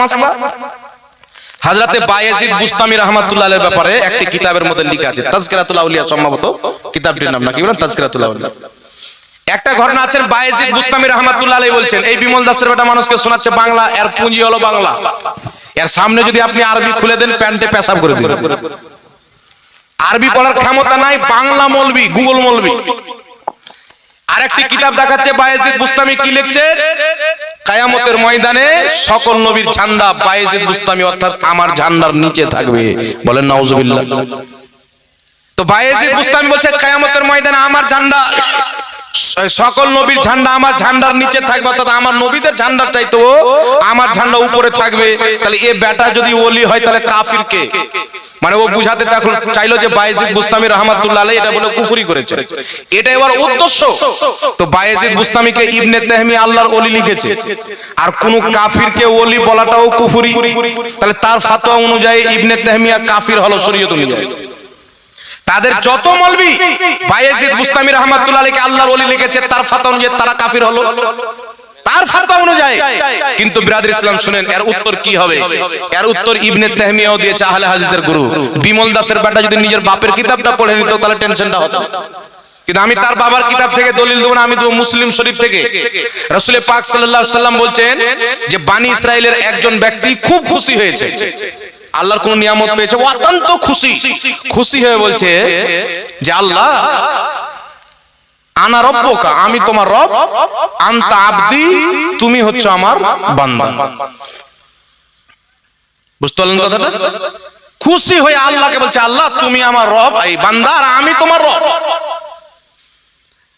মাসলা। হাজরাতে বায়েজিদ বুস্তামি রহমাতুল্লাহ ব্যাপারে একটি কিতাবের মধ্যে লিখা আছে। আউলিয়া সম্ভবত। কিতাবটির নাম নাকি? বলেন আউলিয়া। একটা ঘটনা আছেন, বায়েজিদ বুস্তামি রহমাতুল্লাহ বলছেন, এই বিমল দাসের বেটা মানুষকে শোনাচ্ছে বাংলা, এর পুঁজি হলো বাংলা। এর সামনে যদি আপনি আরবি খুলে দেন, প্যান্টে পেশাব করে দিন আরবি পড়ার ক্ষমতা নাই, বাংলা মলবি, গুগল মলবি। আরেকটি কিতাব দেখাচ্ছে, বায়েজিদ বুস্তামি কি লিখছে? কায়ামতের ময়দানে সকল নবীর ঝান্ডা বায়েজিদ বুস্তামি অর্থাৎ আমার ঝান্ডার নিচে থাকবে। বলেন নাউজুবিল্লাহ। তো বায়েজিদ বুস্তামি বলছে কায়ামতের ময়দানে আমার ঝান্ডা। সকল নবীর ঝান্ডা আমার ঝান্ডার নিচে থাকবে অর্থাৎ আমার নবীদের ঝান্ডা চাইতো আমার ঝান্ডা উপরে থাকবে। তাহলে এ বেটা যদি ওলি হয় তাহলে কাফির কে মানে ও বুঝাতে তখন চাইলো যে বায়েজিদ বুস্তামি রহমাতুল্লাহ আলাইহি এটা বলে কুফরি করেছে। এটা এবার উদ্দেশ্য। তো বায়েজিদ বুস্তামিকে ইবনে তাহমি আল্লাহর ওলি লিখেছে। আর কোন কাফিরকে ওলি বলাটাও কুফরি। তাহলে তার ফাতোয়া অনুযায়ী ইবনে তাহমিয়া কাফির হলো শরীয়ত অনুযায়ী। তাদের যত মলবি বায়েজিদ বুস্তামি রহমাতুল্লাহ আলাইহিকে আল্লাহর ওলি লিখেছে তার ফাতোয়া অনুযায়ী তারা কাফির হলো। তার ফাতোয়া অনুযায়ী। কিন্তু বিরাদর ইসলাম শুনেন এর উত্তর কি হবে? এর উত্তর ইবনে তাহমিয়াও দিয়েছে আহলে হাদিসের গুরু। বিমল দাসের বেটা যদি নিজের বাপের কিতাবটা পড়ে নিত তাহলে টেনশনটা হতো। কিন্তু আমি তার বাবার কিতাব থেকে দলিল দেবো না আমি দেবো মুসলিম শরীফ থেকে। রসুল পাক সাল্লাল্লাহু আলাইহি সাল্লাম বলছেন যে বানি ইসরায়েলের একজন ব্যক্তি খুব খুশি হয়েছে। আল্লাহর কোন নিয়ামত পেয়েছে। অত্যন্ত খুশি। খুশি হয়ে বলছে যে আল্লাহ আনা রব্বকা, আমি তোমার রব, আনতা আবদি, তুমি হচ্ছে আমার বান্দা। বুঝতে পারলেন কথাটা? খুশি হয়ে আল্লাহকে বলছে, আল্লাহ, তুমি আমার রব, এই বান্দা, আর আমি তোমার রব।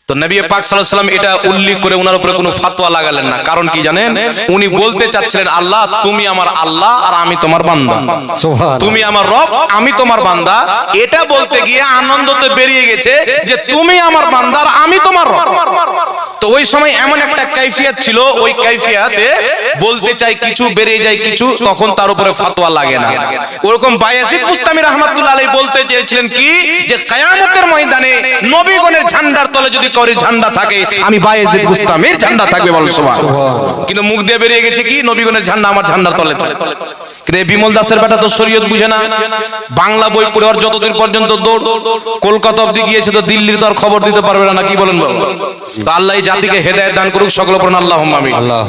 তো নবী পাক সাল্লাল্লাহু আলাইহি সাল্লাম এটা উল্লেখ করে ওনার উপরে কোনো ফতোয়া লাগালেন না। কারণ কি জানেন? উনি বলতে চাচ্ছিলেন আল্লাহ তুমি আমার আল্লাহ আর আমি তোমার বান্দা। তুমি আমার রব আমি তোমার বান্দা। এটা বলতে গিয়ে আনন্দতে বেরিয়ে গেছে যে তুমি আমার বান্দা আর আমি তোমার রব। তো ওই সময় এমন একটা কাইফিয়াত ছিল ওই কাইফিয়াতে বলতে চাই কিছু বেরিয়ে যায় কিছু তখন তার উপরে ফতোয়া লাগে না। ওরকম বায়াসিদ মুস্তামি রহমাতুল্লাহ আলাইহি বলতে চেয়েছিলেন কি? যে কিয়ামতের ময়দানে নবীগণের ঝান্ডার তলে যদি করি ঝান্ডা থাকে, আমি বায়েজিদ মুস্তামির ঝান্ডা থাকবে বলেন সুবহান কিন্তু মুখ দিয়ে বেরিয়ে গেছে কি? নবীগণের ঝান্ডা, আমার ঝান্ডার তলে তলে। কিন্তু বিমল দাসের বেটা তো শরীয়ত বুঝে না। বাংলা বই পড়ে আর যতদিন পর্যন্ত দৌড়, কলকাতা অবধি গিয়েছে তো দিল্লির তো আর খবর দিতে পারবে না কি বলেন বল? তো আল্লাহ জাতিকে হেদায়েত দান করুক, সকল আমিন। আল্লাহ